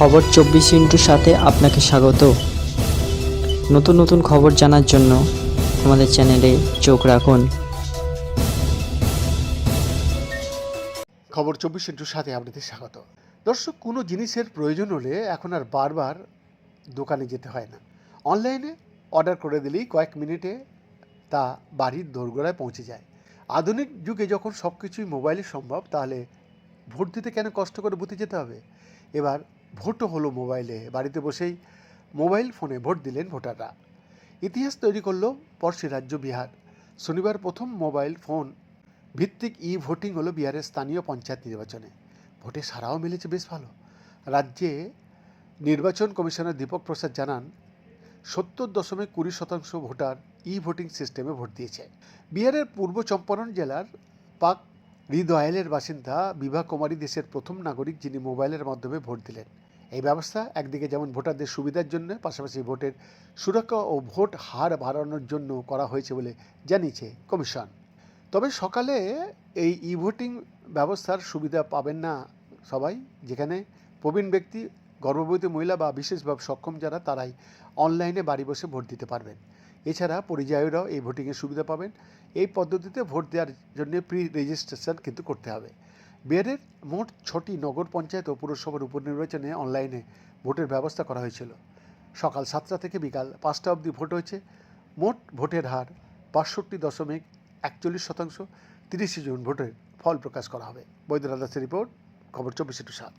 খবর চব্বিশ ইন্টুর সাথে আপনাকে স্বাগত। নতুন নতুন খবর জানার জন্য আমাদের চ্যানেলে চোখ রাখুন। খবর চব্বিশ ইন্টুর সাথে আপনাদের স্বাগত। দর্শক, কোনো জিনিসের প্রয়োজন হলে এখন আর বারবার দোকানে যেতে হয় না। অনলাইনে অর্ডার করে দিলেই কয়েক মিনিটে তা বাড়ির দোরগোড়ায় পৌঁছে যায়। আধুনিক যুগে যখন সব কিছুই মোবাইলে সম্ভব, তাহলে ভোট দিতে কেন কষ্ট করে বুথে যেতে হবে? এবার ভোটও হলো মোবাইলে। বাড়িতে বসেই মোবাইল ফোনে ভোট দিলেন ভোটাররা। ইতিহাস তৈরি করল পড়শি রাজ্য বিহার। শনিবার প্রথম মোবাইল ফোন ভিত্তিক ই ভোটিং হলো বিহারের স্থানীয় পঞ্চায়েত নির্বাচনে। ভোটে সারাও মিলেছে বেশ ভালো। রাজ্যে নির্বাচন কমিশনার দীপক প্রসাদ জানান, সত্তর দশমিক কুড়ি শতাংশ ভোটার ই ভোটিং সিস্টেমে ভোট দিয়েছে। বিহারের পূর্ব চম্পারণ জেলার পাক হৃদয়েলের বাসিন্দা বিভা কুমারী দেশের প্রথম নাগরিক যিনি মোবাইলের মাধ্যমে ভোট দিলেন। এই ব্যবস্থা একদিকে যেমন ভোটারদের সুবিধার জন্য, পাশাপাশি ভোটের সুরক্ষা ও ভোট হার বাড়ানোর জন্য করা হয়েছে বলে জানিয়েছে কমিশন। তবে সকালে এই ই ভোটিং ব্যবস্থার সুবিধা পাবেন না সবাই, যেখানে প্রবীণ ব্যক্তি, গর্ভবতী মহিলা বা বিশেষভাবে সক্ষম যারা, তারাই অনলাইনে বাড়ি বসে ভোট দিতে পারবেন। এছাড়া পরিযায়ীরাও এই ভোটিংয়ের সুবিধা পাবেন। এই পদ্ধতিতে ভোট দেওয়ার জন্য প্রি রেজিস্ট্রেশন কিন্তু করতে হবে। বিহারের মোট ছটি নগর পঞ্চায়েত ও পুরসভার উপনির্বাচনে অনলাইনে ভোটের ব্যবস্থা করা হয়েছিল। সকাল সাতটা থেকে বিকাল পাঁচটা অবধি ভোট হয়েছে। মোট ভোটের হার বাষট্টি দশমিক একচল্লিশ শতাংশ। তিরিশে জুন ভোটের ফল প্রকাশ করা হবে। বৈদ্যনাথ দাসের রিপোর্ট, খবর চব্বিশে টু সাত।